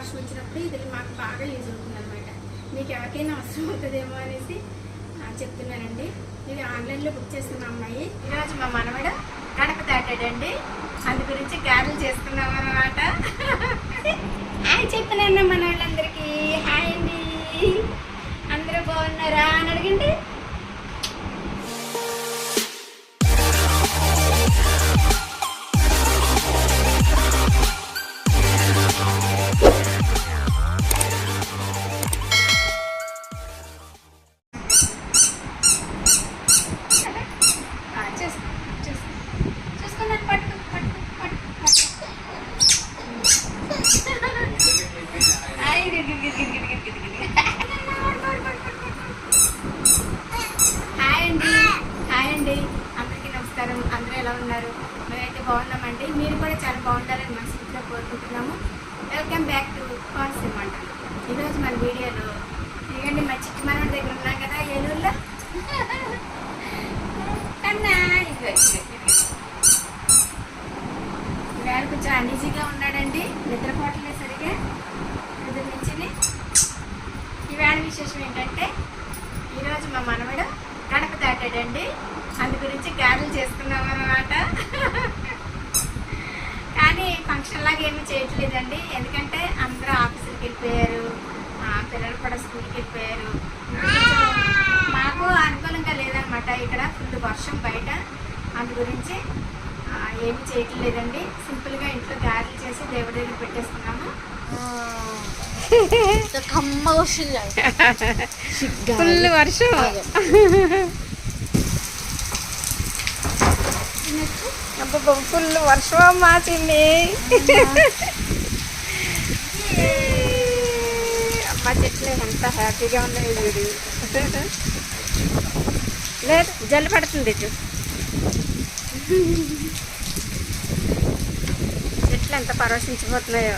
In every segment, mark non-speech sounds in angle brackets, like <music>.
వర్షం వచ్చినప్పుడు ఇది మాకు బాగా యూజ్ అవుతుంది అనమాట మీకు ఎవరికైనా అవసరం అవుతుందేమో అనేసి చెప్తున్నానండి. ఇది ఆన్లైన్లో బుక్ చేస్తున్నా అమ్మాయి. ఈరోజు మా మనవడ కడప దాటాడండి. అందు గురించి గారెలు చేసుకున్నాం అనమాట హాయ్ చెప్తున్నాను మన వాళ్ళందరికీ హాయ్ అండి. అందరూ బాగున్నారా అని అడిగింటే వెల్కమ్ బ్యాక్ టు కాన్సెప్ట్ అంట ఈరోజు మన వీడియోలో ఎందుకంటే మా చిట్టి మనవడి దగ్గర ఉన్నాం కదా ఏలూరులో అన్నా ఇదిగో, ఇదిగో, ఇదిగో. ఇవాళ కొంచెం అనీజీగా ఉన్నాడండి నిద్రపోవట్లేదు సరిగా నిద్ర నుంచి ఈవేళ విశేషం ఏంటంటే ఈరోజు మా మనవడు గడప దాటాడండి అందు గురించి గారెలు చేసుకున్నాం అనమాట కానీ ఫంక్షన్ లాగా ఏమీ చేయట్లేదండి ఎందుకంటే అందరూ ఆఫీసులకు వెళ్ళిపోయారు ఆ, పిల్లలు కూడా స్కూల్కి వెళ్ళిపోయారు కొంచెం మాకు అనుకూలంగా లేదనమాట ఇక్కడ వర్షం బయట. అందు గురించి ఏమీ చేయట్లేదండి. సింపుల్గా ఇంట్లో గారెలు చేసి దేవుడి దగ్గర కమ్మగా వస్తుంది ఫుల్ వర్షం. ఫుల్ వర్షం అమ్మా చిన్ని. అమ్మా చెట్లు ఎంత హ్యాపీగా ఉన్నాయి చూడు. <laughs> లేదు జల్లు పడుతుంది చెట్లు ఎంత పరవశించిపోతున్నాయో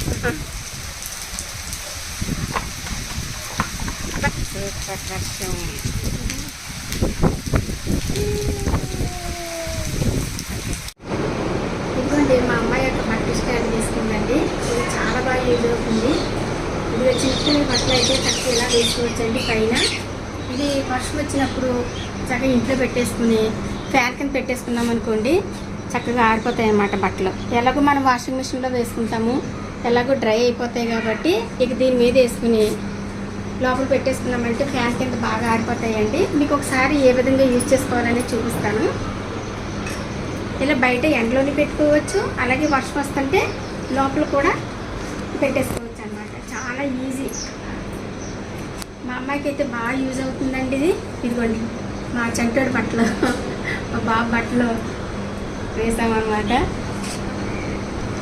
సూపర్ వర్షం ఇదిగోండి మా అమ్మాయి యొక్క బట్టలు స్టాండ్ తీసుకుందండి. ఇది చాలా బాగా యూజ్ అవుతుంది. ఇది చిన్న బట్టలు అయితే చక్కగా ఇలా వేసుకోవచ్చండి పైన? ఇది వర్షం వచ్చినప్పుడు చక్కగా ఇంట్లో పెట్టేసుకుని ఫ్యాన్ కింద పెట్టేసుకున్నాం అనుకోండి చక్కగా ఆరిపోతాయి అన్నమాట బట్టలు. ఎలాగో మనం వాషింగ్ మిషన్లో వేసుకుంటాము ఎలాగో డ్రై అయిపోతాయి కాబట్టి ఇక దీని మీద వేసుకుని లోపల పెట్టేసుకున్నామంటే ఫ్యాన్ కింద బాగా ఆరిపోతాయండి. మీకు ఒకసారి ఏ విధంగా యూజ్ చేసుకోవాలని చూపిస్తాను. ఇలా బయట ఎండలోనే పెట్టుకోవచ్చు అలాగే వర్షం వస్తుంటే లోపల కూడా పెట్టేసుకోవచ్చు అనమాట చాలా ఈజీ. మా అమ్మాయికి అయితే బాగా యూజ్ అవుతుందండి ఇది. ఇదిగోండి. మా చంటోడి బట్టలు. మా బాబు బట్టలు వేసామన్నమాట.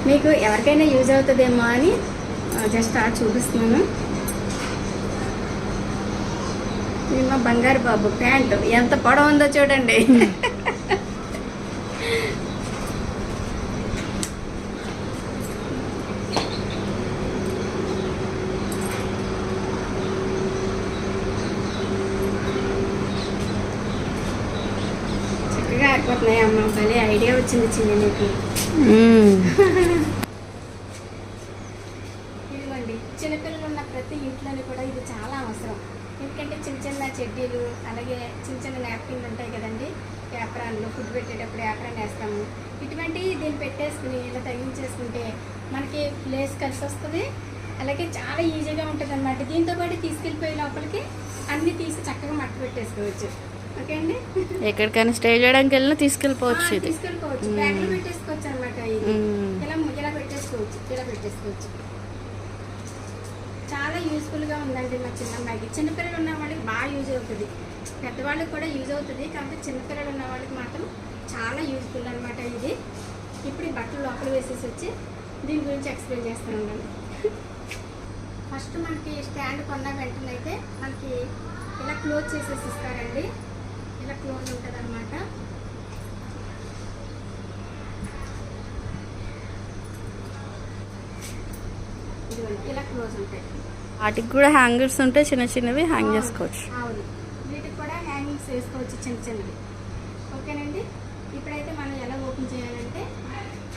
మీకు ఎవరికైనా యూజ్ అవుతుందేమో అని జస్ట్ ఆ చూపిస్తున్నాను. ఇది మా బంగారు బాబు ప్యాంటు. ఎంత పొడవు ఉందో చూడండి <laughs> చక్కగా ఆరిపోతున్నాయి అమ్మ భలే ఐడియా వచ్చింది చిన్న నీకు. ఇదిగోండి చిన్నపిల్లలు ఉన్న ప్రతి ఇంట్లోని కూడా ఇది చాలా అవసరం. ఎందుకంటే చిన్న చిన్న చెడ్డీలు అలాగే చిన్న చిన్న నాప్కిన్లు ఉంటాయి కదండి యాప్రాన్లు ఫుడ్ పెట్టేటప్పుడు యాప్రాన్ వేస్తాము. ఇటువంటి దీన్ని పెట్టేసుకుని ఇలా తగ్గించేసుకుంటే మనకి ప్లేస్ కలిసి వస్తుంది. అలాగే చాలా ఈజీగా ఉంటుంది అనమాట దీంతో పాటు తీసుకెళ్ళిపోయే లోపలికి అన్నీ తీసి చక్కగా మట్టి పెట్టేసుకోవచ్చు. ఎక్కడికైనా స్టే చేయడానికి వెళ్ళినా తీసుకెళ్ళిపోవచ్చు ఇది. చాలా యూస్ఫుల్గా ఉందండి మా చిన్నమ్మాయికి చిన్నపిల్లలు ఉన్న వాళ్ళకి బాగా యూజ్ అవుతుంది. పెద్దవాళ్ళకి కూడా యూజ్ అవుతుంది. కాబట్టి చిన్నపిల్లలు ఉన్న వాళ్ళకి మాత్రం చాలా యూజ్ఫుల్ అనమాట ఇది. ఇప్పుడు ఈ బట్టలు లోపల వేసేసి వచ్చి దీని గురించి ఎక్స్ప్లెయిన్ చేస్తాను ఫస్ట్ <laughs> మనకి స్టాండ్ కొన్న వెంటనే అయితే మనకి ఇలా క్లోజ్ చేసేసి ఇస్తారండి. క్లోజ్ ఉంటుంది అనమాట ఇలా క్లోజ్ ఉంటాయి. వాటికి కూడా హ్యాంగర్స్ ఉంటాయి చిన్న చిన్నవి హ్యాంగ్ చేసుకోవచ్చు. అవును. వీటికి కూడా హ్యాంగింగ్స్ వేసుకోవచ్చు చిన్న చిన్నవి. ఓకేనండి? ఇప్పుడైతే మనం ఎలా ఓపెన్ చేయాలంటే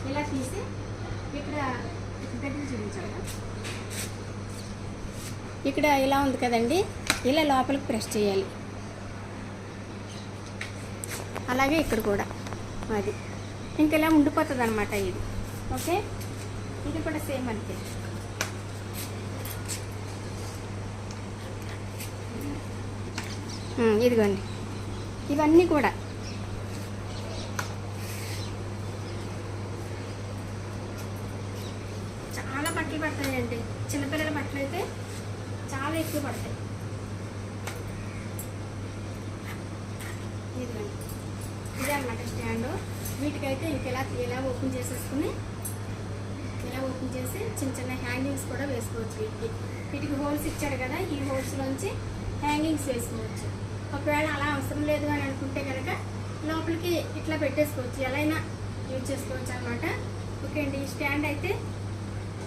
ఇలా తీసి ఇక్కడ ఇక్కడ దగ్గర చూపించాలి ఇక్కడ ఇలా ఉంది కదండి. ఇలా లోపలికి ప్రెస్ చేయాలి. అలాగే ఇక్కడ కూడా అది. ఇంకా ఇలా ఉండిపోతుంది అనమాట ఇది. ఓకే? ఇది కూడా సేమ్ అంతే. ఇదిగోండి. ఇవన్నీ కూడా చాలా బట్టలు పడతాయండి చిన్నపిల్లల బట్టలు అయితే చాలా ఎక్కువ పడతాయి ఇదిగోండి ఇదే అనమాట స్టాండ్. వీటికైతే ఇంకెలా ఎలా ఓపెన్ చేసేసుకుని ఇలా ఓపెన్ చేసి చిన్న చిన్న హ్యాంగింగ్స్ కూడా వేసుకోవచ్చు వీటికి. వీటికి హోల్స్ ఇచ్చాడు కదా ఈ హోల్స్లోంచి హ్యాంగింగ్స్ వేసుకోవచ్చు. ఒకవేళ అలా అవసరం లేదు అని అనుకుంటే కనుక లోపలికి ఇట్లా పెట్టేసుకోవచ్చు. ఎలా అయినా యూజ్ చేసుకోవచ్చు అనమాట ఓకే అండి ఈ స్టాండ్ అయితే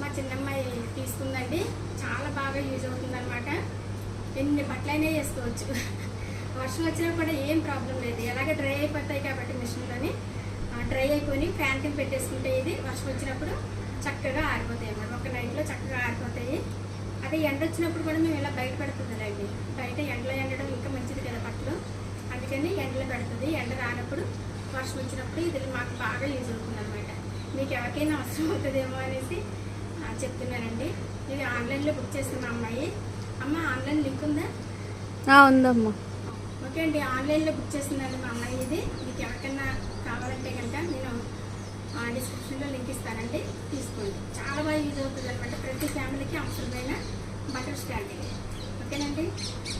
మా చిన్నమ్మాయి తీసుకుందండి. చాలా బాగా యూజ్ అవుతుందన్నమాట. ఎన్ని బట్టలైనా వేసుకోవచ్చు. వర్షం వచ్చినా కూడా ఏం ప్రాబ్లం లేదు. ఎలాగ డ్రై అయిపోతాయి కాబట్టి మిషన్లోని డ్రై అయిపోయి ఫ్యాన్ కింద పెట్టేసుకుంటే ఇది వర్షం వచ్చినప్పుడు చక్కగా ఆరిపోతాయి అన్నమాట. ఒక నైట్లో చక్కగా ఆరిపోతాయి. అదే ఎండ వచ్చినప్పుడు కూడా మేము ఇలా బయట పెడుతుందిలేండి బయట ఎండలో ఎండడం ఇంకా మంచిది కదా బట్టలు అందుకని ఎండలో పెడుతుంది. ఎండ రానప్పుడు వర్షం వచ్చినప్పుడు ఇది మాకు బాగా యూజ్ అవుతుంది అనమాట మీకు ఎవరికైనా అవసరం అవుతుందేమో అనేసి చెప్తున్నానండి. ఇది ఆన్లైన్లో బుక్ చేసిన అమ్మాయి. అమ్మ ఆన్లైన్ లింక్ ఉందా? ఉందమ్మా. ఓకే అండి. ఆన్లైన్లో బుక్ చేసిందండి మా అమ్మాయి ఇది. మీకు ఎవరికైనా కావాలంటే కనుక నేను డిస్క్రిప్షన్లో లింక్ ఇస్తానండి. తీసుకోండి. చాలా బాగా యూజ్ అవుతుంది అనమాట ప్రతి ఫ్యామిలీకి అవసరమైన బటర్ స్టాండ్ ఇది. ఓకేనండి?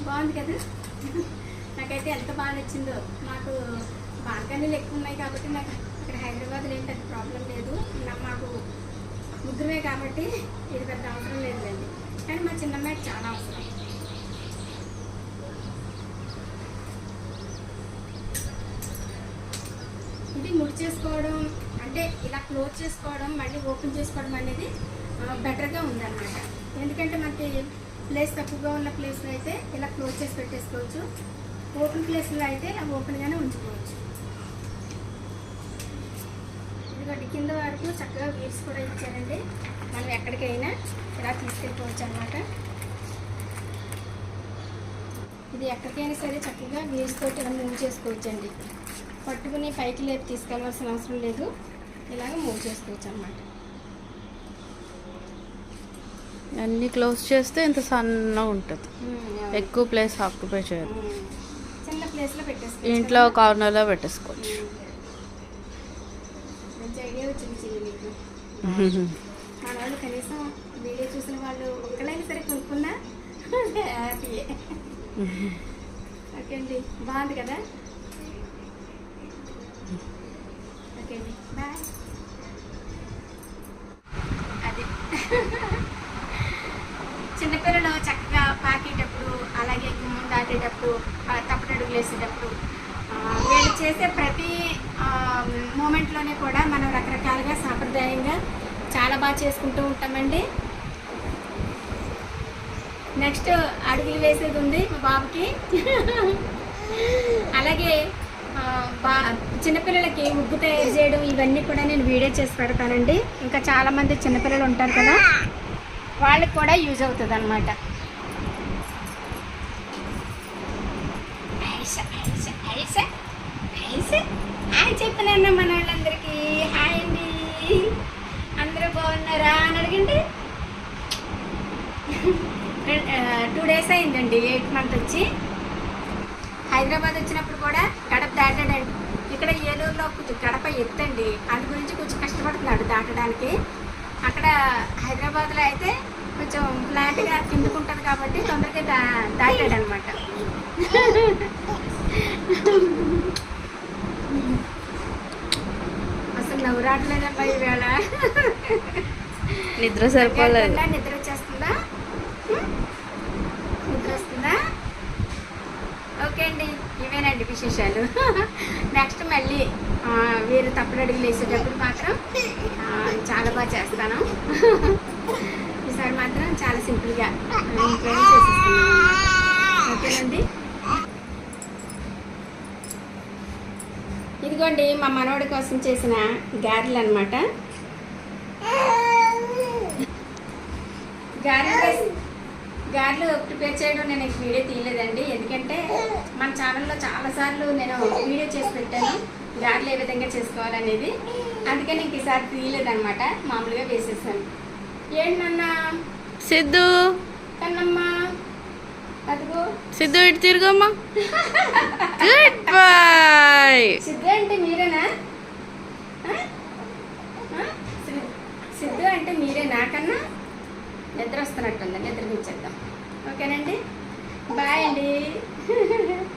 బాగుంది కదా? <laughs> నాకైతే ఎంత బాగా నచ్చిందో. మాకు బాల్కనీలు ఎక్కువ ఉన్నాయి కాబట్టి నాకు ఇక్కడ హైదరాబాద్లో ఏంటి అది ప్రాబ్లం లేదు. నా- మాకు ముగ్గురమే కాబట్టి ఇది పెద్ద అవసరం లేదులేండి. కానీ మా చిన్నమ్మాయికి చాలా అవసరం ఇది ముడి చేసుకోవడం అంటే ఇలా క్లోజ్ చేసుకోవడం మళ్ళీ ఓపెన్ చేసుకోవడం అనేది బెటర్గా ఉందన్నమాట. ఎందుకంటే మనకి ప్లేస్ తక్కువగా ఉన్న ప్లేస్లో అయితే ఇలా క్లోజ్ చేసి పెట్టేసుకోవచ్చు. ఓపెన్ ప్లేస్లో అయితే ఇలా ఓపెన్గానే ఉంచుకోవచ్చు. ఎందుకంటే కింద వరకు చక్కగా వీల్స్ కూడా ఇచ్చారండి. మనం ఎక్కడికైనా ఇలా తీసుకెళ్ళిపోవచ్చు అనమాట ఇది ఎక్కడికైనా సరే చక్కగా వీల్స్ తోటి ఇలా మూవ్ చేసుకోవచ్చండి. పట్టుకుని పైకి లేపి తీసుకెళ్ళవలసిన అవసరం లేదు. ఇలాగ మూవ్ చేసుకోవచ్చు అనమాట అన్ని క్లోజ్ చేస్తే ఇంత సన్నగా ఉంటుంది. ఎక్కువ ప్లేస్ ఆక్యుపై చేయదు చిన్న ప్లేస్లో పెట్టేసుకోవచ్చు. ఇంట్లో కార్నర్లో పెట్టేసుకోవచ్చు. మంచి ఐడియా వచ్చింది చెయ్యి మీకు మన వాళ్ళు కనీసం వీడియో చూసిన వాళ్ళు ఒక్కలైనా సరే కొనుక్కున్నా <laughs> హ్యాపీయే <laughs> ఓకే అండి. బాగుంది కదా? ఓకే అండి బాయ్. అది. చిన్నపిల్లలు చక్కగా పాకేటప్పుడు అలాగే గుమ్మం దాటేటప్పుడు ఆ, తప్పటడుగులు వేసేటప్పుడు వీళ్ళు చేసే ప్రతి మూమెంట్లోనే కూడా మనం రకరకాలుగా సాంప్రదాయంగా చాలా బాగా చేసుకుంటూ ఉంటామండి. నెక్స్ట్ అడుగులు వేసేది ఉంది మా బాబుకి. అలాగే చిన్నపిల్లలకి ముగ్గు తయారు చేయడం ఇవన్నీ కూడా నేను వీడియో చేసి పెడతానండి. ఇంకా చాలామంది చిన్నపిల్లలు ఉంటారు కదా వాళ్ళకి కూడా యూజ్ అవుతుంది అనమాట హాయ్ చెప్తున్నాను మన వాళ్ళందరికీ. హాయ్ అండి. అందరూ బాగున్నారా అని అడిగండి టూ డేస్ అయిందండి ఎయిట్ మంత్ వచ్చి. హైదరాబాద్ వచ్చినప్పుడు కూడా గడప దాటాడండి ఇక్కడ ఏలూరులో కొంచెం గడప ఎత్తండి. అందు గురించి కొంచెం కష్టపడుతున్నాడు దాటడానికి. అక్కడ హైదరాబాద్లో అయితే కొంచెం ఫ్లాట్గా కిందుకుంటుంది కాబట్టి తొందరగా దా దాటాడు అనమాట అసలు నవ్వు రావట్లేదమ్మా ఈవేళ. నిద్ర సరిపోలేదు. నిద్ర వచ్చేస్తుందా హ్మ్? నిద్ర వస్తుందా ఓకే అండి ఇవేనండి నెక్స్ట్ <laughs> మళ్ళీ వీరు తప్పుడు అడుగులు వేసేటప్పుడు మాత్రం చాలా బాగా చేస్తాను. <laughs> ఈసారి మాత్రం చాలా సింపుల్గా ఓకేనండి? ఇదిగోండి మా మనవడి కోసం చేసిన గారెలు అనమాట గారెలు వేసి గారెలు ప్రిపేర్ చేయడం నేను వీడియో తీయలేదండి. ఎందుకంటే మన ఛానల్లో చాలాసార్లు నేను వీడియో చేసి పెట్టాను. గారెలు ఏ విధంగా చేసుకోవాలనేది. అందుకని ఇంక ఈసారి తీయలేదన్నమాట. మామూలుగా వేసేసాను. ఏంటన్నా సిద్ధు. కన్నమ్మా. అదిగో. సిద్ధు ఇటు తిరుగమ్మా. గుడ్ బాయ్ సిద్ధు అంటే మీరేనా? సిద్ధు. అంటే మీరే నాకన్నా నిద్ర వస్తున్నట్టుంది. నిద్రపించేద్దాం. ఓకేనండి. బాయ్ అండి. <laughs>